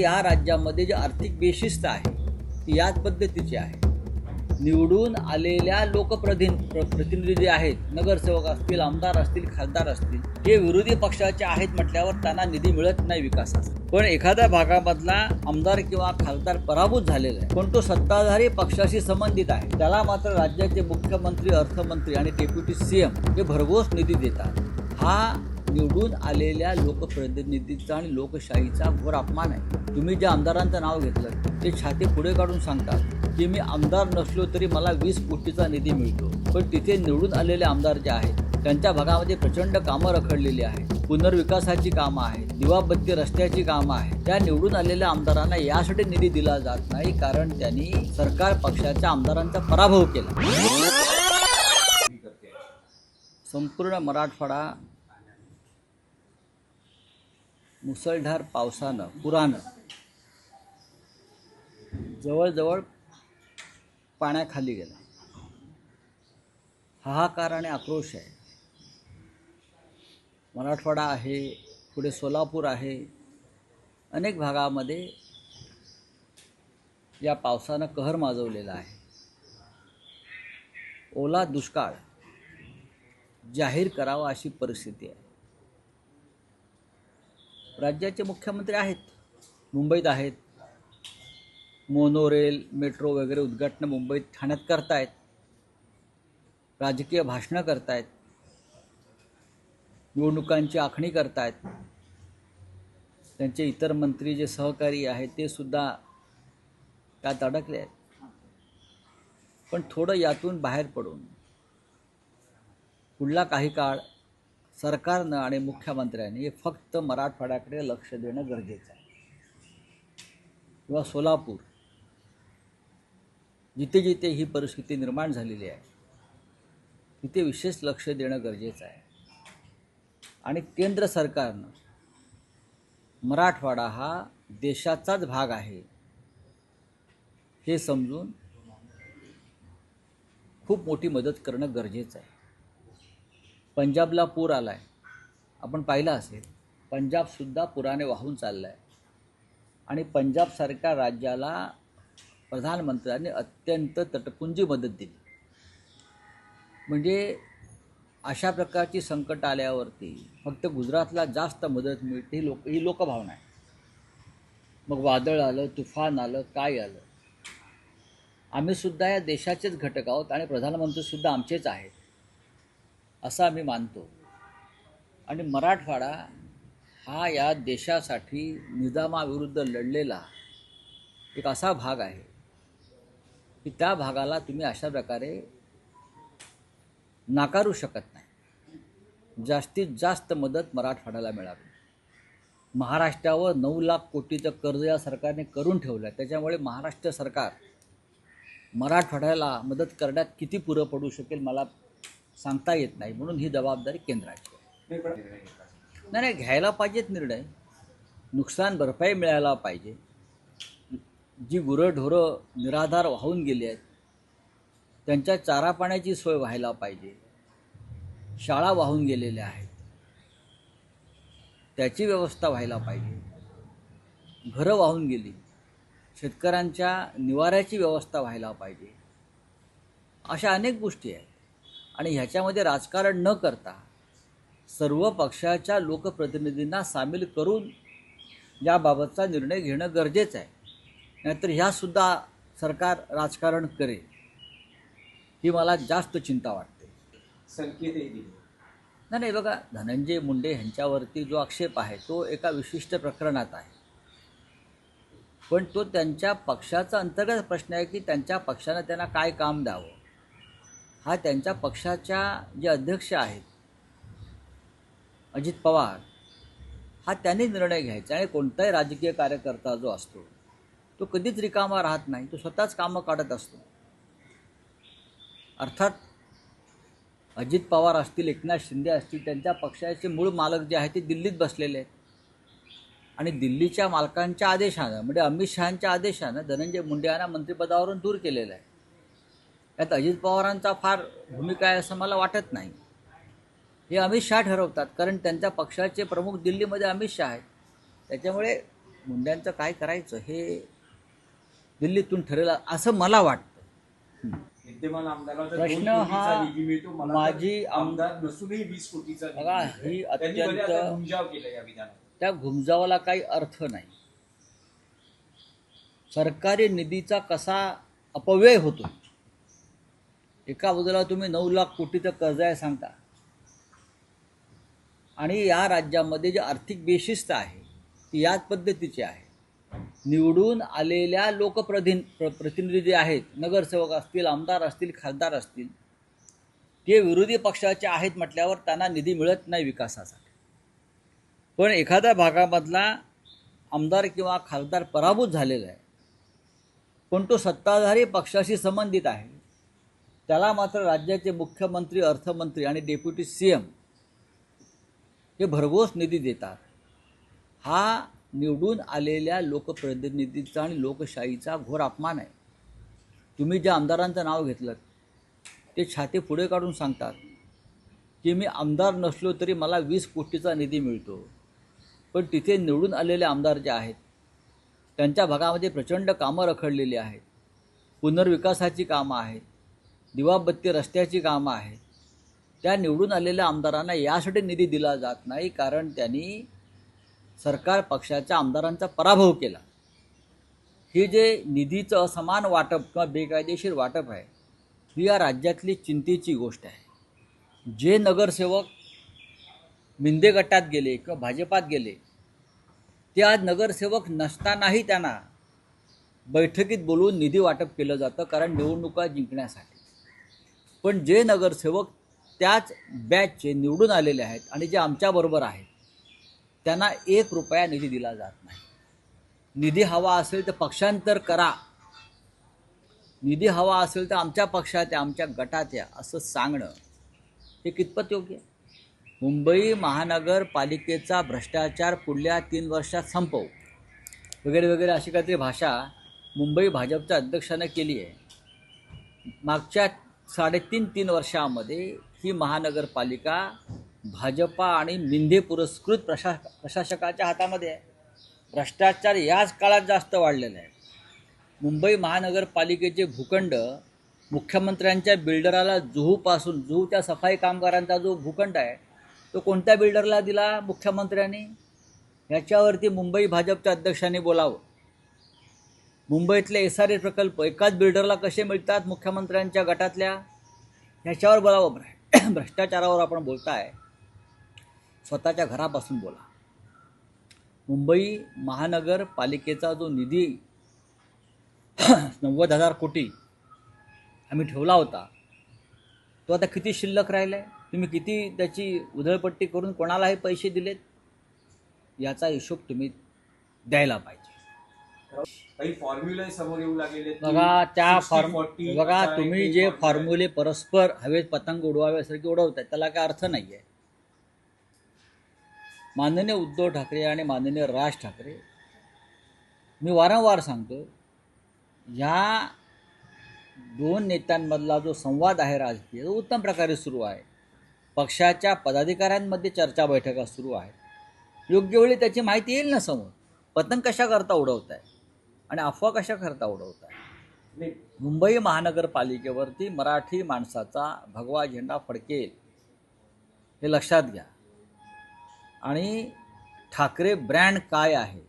या राज्यामध्ये जी आर्थिक बेशिस्त आहे ती याच पद्धतीची आहे. निवडून आलेल्या लोकप्रतिन प्र- प्रतिनिधी जे आहेत नगरसेवक असतील आमदार असतील खासदार असतील हे विरोधी पक्षाचे आहेत म्हटल्यावर त्यांना निधी मिळत नाही विकासाचा. पण एखाद्या भागामधला आमदार किंवा खासदार पराभूत झालेला आहे पण तो सत्ताधारी पक्षाशी संबंधित आहे. त्याला मात्र राज्याचे मुख्यमंत्री अर्थमंत्री आणि डेप्युटी सीएम हे भरघोस निधी देतात. हा निवडून आलेल्या लोकप्रतिनिधीचा आणि लोकशाहीचा घोर अपमान आहे. तुम्ही ज्या आमदारांचं नाव घेतलं ते छाती पुढे काढून सांगतात की मी आमदार नसलो तरी मला वीस कोटीचा निधी मिळतो. पण तिथे निवडून आलेले आमदार जे आहेत त्यांच्या भागामध्ये प्रचंड कामं रखडलेली आहेत. पुनर्विकासाची कामं आहेत दिवाबत्ती रस्त्याची कामं आहेत. त्या निवडून आलेल्या आमदारांना यासाठी निधी दिला जात नाही कारण त्यांनी सरकार पक्षाच्या आमदारांचा पराभव केला. संपूर्ण मराठवाडा मुसळधार पावसानं पुरानं जवळजवळ पाण्याखाली गेला. हाहाकार आणि आक्रोश आहे. मराठवाडा आहे पुढे सोलापूर आहे. अनेक भागामध्ये या पावसानं कहर माजवलेला आहे. ओला दुष्काळ जाहीर करावा अशी परिस्थिती आहे. राज्याचे मुख्यमंत्री आहेत. मुंबईत आहेत. मोनोरेल मेट्रो वगैरे उद्घाटनं मुंबईत ठाण्यात करतायत. राजकीय भाषणं करतायत. निवडणुकांची आखणी करतायत. त्यांचे इतर मंत्री जे सहकारी आहेत ते सुद्धा त्यात अडकले आहेत. पण थोडं यातून बाहेर पडून पुढला काही काळ सरकारनं आणि मुख्यमंत्र्यांनी फक्त मराठवाड्याकडे लक्ष देणं गरजेचं आहे. किंवा सोलापूर जिथे जिथे ही परिस्थिती निर्माण झालेली आहे तिथे विशेष लक्ष देणं गरजेचं आहे. आणि केंद्र सरकारनं मराठवाडा हा देशाचाच भाग आहे हे समजून खूप मोठी मदत करणं गरजेचं आहे. पंजाबला पूर आला आहे आपण पाहिलं असेल पंजाबसुद्धा पुराने वाहून चाललं आहे आणि पंजाबसारख्या राज्याला प्रधानमंत्र्यांनी अत्यंत तटपुंजी मदत दिली. म्हणजे अशा प्रकारची संकट आल्यावरती फक्त गुजरातला जास्त मदत मिळते ही लोक ही लोकभावना आहे. मग वादळ आलं तुफान आलं काय आलं? आम्हीसुद्धा या देशाचेच घटक आहोत आणि प्रधानमंत्रीसुद्धा आमचेच आहेत. असं आम्ही मानतो. आणि मराठवाडा हा या देशासाठी निजामाविरुद्ध लढलेला एक असा भाग आहे की त्या भागाला तुम्ही अशा प्रकारे नाकारू शकत नाही. जास्तीत जास्त मदत मराठवाड्याला मिळावी. महाराष्ट्रावर नऊ लाख कोटीचं कर्ज या सरकारने करून ठेवलं आहे त्याच्यामुळे महाराष्ट्र सरकार मराठवाड्याला मदत करण्यात किती पुरं पडू शकेल मला सांगता येत नाही म्हणून ही जबाबदारी केंद्राची आहे. नाही नाही घ्यायला पाहिजेत निर्णय. नुकसान भरपाई मिळायला पाहिजे. जी गुरंढोरं निराधार वाहून गेली आहेत त्यांच्या चारा पाण्याची सोय व्हायला पाहिजे. शाळा वाहून गेलेल्या आहेत. त्याची व्यवस्था व्हायला पाहिजे. घरं वाहून गेली. शेतकऱ्यांच्या निवाऱ्याची व्यवस्था व्हायला पाहिजे. अशा अनेक गोष्टी आहेत. आणि ह्याच्यामध्ये राजकारण न करता सर्व पक्षाच्या लोकप्रतिनिधींना सामील करून याबाबतचा निर्णय घेणं गरजेचं आहे. नाहीतर ह्यासुद्धा सरकार राजकारण करेल. ही मला जास्त चिंता वाटते. संकेतही दिले. नाही नाही बघा धनंजय मुंडे ह्यांच्यावरती जो आक्षेप आहे तो एका विशिष्ट प्रकरणात आहे. पण तो त्यांच्या पक्षाचा अंतर्गत प्रश्न आहे की त्यांच्या पक्षानं त्यांना काय काम द्यावं? हा त्यांच्या पक्षाच्या जे अध्यक्ष आहेत अजित पवार हा त्यांनी निर्णय घ्यायचा आणि कोणताही राजकीय कार्यकर्ता जो असतो तो कधीच रिकामा राहत नाही. तो स्वतःच कामं काढत असतो. अर्थात अजित पवार असतील एकनाथ शिंदे असतील त्यांच्या पक्षाचे मूळ मालक जे आहेत ते दिल्लीत बसलेले आहेत. आणि दिल्लीच्या मालकांच्या आदेशानं म्हणजे अमित शहांच्या आदेशानं धनंजय मुंडे यांना मंत्रिपदावरून दूर केलेलं आहे. यात अजित पवारांचा फार भूमिका आहे असं मला वाटत नाही. हे अमित शहा ठरवतात कारण त्यांच्या पक्षाचे प्रमुख दिल्लीमध्ये अमित शहा आहेत. त्याच्यामुळे मुंड्यांचं काय करायचं हे दिल्लीतून ठरेल असं मला वाटतं. विद्यमान प्रश्न हा माझी आमदार नसूनही वीस कोटीचा बघा. ही अत्यंत- आता घुमजाव केला या विधानात. त्या घुमजावाला काही अर्थ नाही. सरकारी निधीचा कसा अपव्यय होतो एका बाजूला तुम्ही नऊ लाख कोटीचं कर्ज आहे सांगता. आणि या राज्यामध्ये जी आर्थिक बेशिस्त आहे ती याच पद्धतीची आहे. निवडून आलेल्या लोकप्रधिन प्र- प्रतिनिधी जे आहेत नगरसेवक असतील आमदार असतील खासदार असतील ते विरोधी पक्षाचे आहेत म्हटल्यावर त्यांना निधी मिळत नाही विकासासाठी. पण एखाद्या भागामधला आमदार किंवा खासदार पराभूत झालेला आहे पण तो सत्ताधारी पक्षाशी संबंधित आहे त्याला मात्र राज्याचे मुख्यमंत्री अर्थमंत्री आणि डेप्युटी सी एम हे भरघोस निधी देतात. हा निवडून आलेल्या लोकप्रतिनिधीचा आणि लोकशाहीचा घोर अपमान आहे. तुम्ही ज्या आमदारांचं नाव घेतलं ते छाते पुढे काढून सांगतात की मी आमदार नसलो तरी मला वीस कोटीचा निधी मिळतो. पण तिथे निवडून आलेले आमदार जे आहेत त्यांच्या भागामध्ये प्रचंड कामं रखडलेली आहेत. पुनर्विकासाची कामं आहेत. दिवाबत्ती रस्त्याची कामं आहेत. त्या निवडून आलेल्या आमदारांना यासाठी निधी दिला जात नाही कारण त्यांनी सरकार पक्षाच्या आमदारांचा पराभव केला. हे जे निधीचं असमान वाटप किंवा बेकायदेशीर वाटप आहे ही या राज्यातली चिंतेची गोष्ट आहे. जे नगरसेवक मिंदे गटात गेले किंवा भाजपात गेले ते आज नगरसेवक नसतानाही त्यांना बैठकीत बोलवून निधी वाटप केलं जातं कारण निवडणुका जिंकण्यासाठी. पण जे नगरसेवक त्याच बॅचचे निवडून आलेले आहेत आणि जे आमच्याबरोबर आहेत त्यांना एक रुपया निधी दिला जात नाही. निधी हवा असेल तर पक्षांतर करा. निधी हवा असेल तर आमच्या पक्षात या आमच्या गटात या असं सांगणं हे कितपत योग्य आहे? मुंबई महानगरपालिकेचा भ्रष्टाचार पुढल्या तीन वर्षात संपव. वगैरे वगैरे अशी काहीतरी भाषा मुंबई भाजपच्या अध्यक्षानं केली आहे. मागच्या साडेतीन तीन वर्षामध्ये ही महानगरपालिका भाजपा आणि मिंधे पुरस्कृत प्रशा प्रशासकाच्या हातामध्ये आहे. भ्रष्टाचार याच काळात जास्त वाढलेला आहे. मुंबई महानगरपालिकेचे भूखंड मुख्यमंत्र्यांच्या बिल्डराला जुहूपासून जुहूच्या सफाई कामगारांचा जो भूखंड आहे तो कोणत्या बिल्डरला दिला मुख्यमंत्र्यांनी? याच्यावरती मुंबई भाजपच्या अध्यक्षांनी बोलावं. मुंबईतले एस आर ए प्रकल्प एकाच बिल्डरला कसे मिळतात मुख्यमंत्र्यांच्या गटातल्या? ह्याच्यावर बोलावं. भ्र- भ्रष्टाचारावर आपण बोलताय. स्वतःच्या घरापासून बोला. मुंबई महानगरपालिकेचा जो निधी नव्वद हजार कोटी आम्ही ठेवला होता तो आता किती शिल्लक राहिला आहे तुम्ही किती त्याची उधळपट्टी करून कोणालाही पैसे दिलेत? याचा हिशोब तुम्ही द्यायला पाहिजे. काही फॉर्म्युले समोर येऊ लागलेले बघा त्या 60, फॉर्म 40 बघा तुम्ही जे आहे. फॉर्म्युले परस्पर हवेत पतंग उडवाव्यासारखे उडवताय त्याला काय अर्थ नाही आहे माननीय उद्धव ठाकरे आणि माननीय राज ठाकरे मी वारंवार सांगतो या दोन नेत्यांमधला जो संवाद आहे राजकीय तो उत्तम प्रकारे सुरू आहे. पक्षाच्या पदाधिकाऱ्यांमध्ये चर्चा बैठका सुरू आहेत. योग्य वेळी त्याची माहिती येईल ना समोर. पतंग कशा करता उडवताय? आणि अफवा कशा करता उडवताय? नाही, मुंबई महानगरपालिकेवरती मराठी माणसाचा भगवा झेंडा फडकेल हे लक्षात घ्या. आणि ठाकरे ब्रँड काय आहे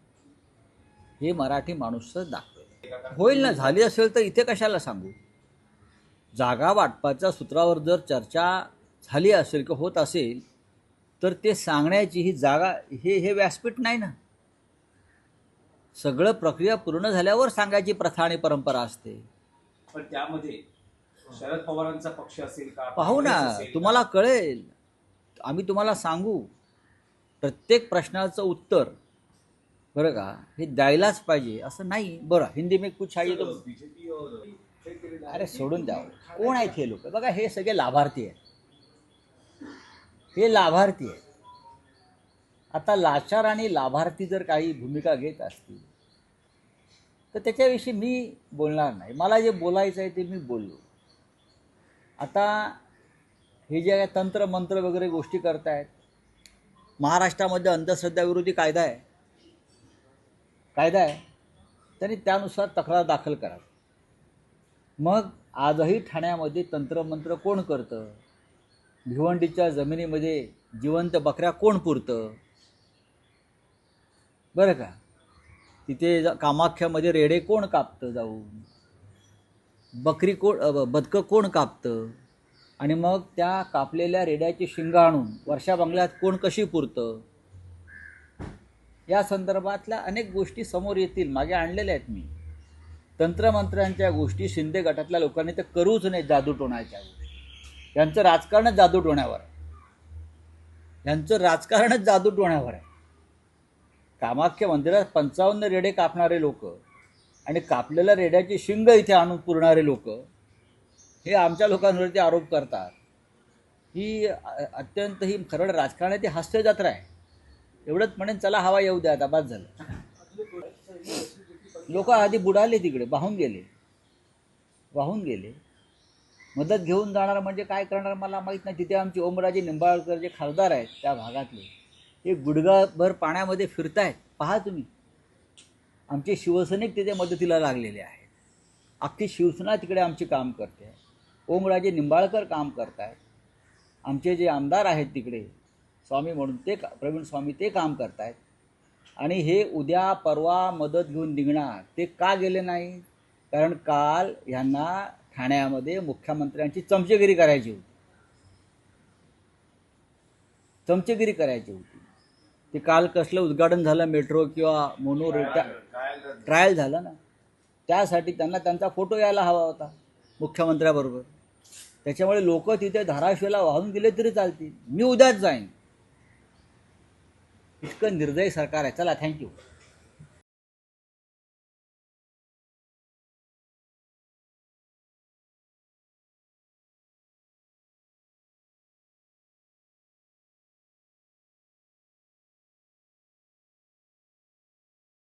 हे मराठी माणूसच दाखवेल. होईल ना? झाली असेल तर इथे कशाला सांगू? जागा वाटपाच्या सूत्रावर जर चर्चा झाली असेल किंवा होत असेल तर ते सांगण्याची ही जागा हे हे व्यासपीठ नाही ना? सगळं प्रक्रिया पूर्ण झाल्यावर सांगायची प्रथा आणि परंपरा असते. पण त्यामध्ये शरद पवारांचा पक्ष असेल का? पाहू ना? तुम्हाला कळेल. आम्ही तुम्हाला सांगू. प्रत्येक प्रश्नाचं उत्तर. बरं का? हे द्यायलाच पाहिजे. असं नाही. बरं हिंदी में कुछ आहे तो अरे सोडून द्यावं कोण आहेत हे लोक? बघा हे सगळे लाभार्थी आहेत. हे लाभार्थी आहेत. आता लाचार आणि लाभार्थी जर काही भूमिका घेत असतील तर त्याच्याविषयी मी बोलणार नाही. मला जे बोलायचं आहे ते मी बोललो. आता हे जे आहे तंत्र मंत्र वगैरे गोष्टी करतायत महाराष्ट्रामध्ये अंधश्रद्धाविरोधी कायदा आहे. कायदा आहे. त्यांनी त्यानुसार तक्रार दाखल करा. मग आजही ठाण्यामध्ये तंत्रमंत्र कोण करतं? भिवंडीच्या जमिनीमध्ये जिवंत बकऱ्या कोण पुरतं? बरं का? तिथे जा- कामाख्यामध्ये रेडे कोण कापतं जाऊन? बकरी कोण बदकं कोण कापतं? आणि मग त्या कापलेल्या रेड्याची शिंगा आणून वर्षा बंगल्यात कोण कशी पुरतं? या संदर्भातल्या अनेक गोष्टी समोर येतील मागे आणलेल्या आहेत मी. तंत्रमंत्र्यांच्या गोष्टी शिंदे गटातल्या लोकांनी तर करूच नाही जादूटोणाच्या गोष्टी यांचं राजकारणच जादूटोण्यावर आहे. यांचं राजकारणच जादूटोण्यावर आहे. कामाख्या मंदिरात पंचावन्न रेडे कापणारे लोक आणि कापलेल्या रेड्याची शिंग इथे आणून पुरणारे लोक हे आमच्या लोकांवरती आरोप करतात. ही अत्यंत ही खरड राजकारणाची हास्य जत्रा आहे. एवढंच म्हणेन चला हवा येऊ द्या आता बाद झालं. लोक आधी बुडाले तिकडे वाहून गेले. वाहून गेले. मदत घेऊन जाणार म्हणजे काय करणार मला माहीत नाही. तिथे आमचे ओमराजे निंबाळकर जे खासदार आहेत त्या भागातले. हे गुडघाभर पाण्यामध्ये फिरतायत पहा तुम्ही. आमचे शिवसैनिक तिथे मदतीला लागलेले आहेत. अख्खी शिवसेना तिकडे आमची काम करते. आहे ओमराजे निंबाळकर काम करत आहेत आमचे जे आमदार आहेत तिकडे स्वामी म्हणून ते का प्रवीण स्वामी ते काम करतायत. आणि हे उद्या परवा मदत घेऊन निघणार ते का गेले नाही? कारण काल ह्यांना ठाण्यामध्ये मुख्यमंत्र्यांची चमचेगिरी करायची होती. चमचेगिरी करायची होती. ते काल कसलं उद्घाटन झालं मेट्रो किंवा मोनो रेल ट्रायल झालं ना. त्यासाठी त्यांना त्यांचा फोटो यायला हवा होता मुख्यमंत्र्याबरोबर. त्याच्यामुळे लोक तिथे धाराशिवला वाहून गेले तरी चालतील. मी उद्याच जाईन. इतकं निर्दयी सरकार आहे. चला थँक्यू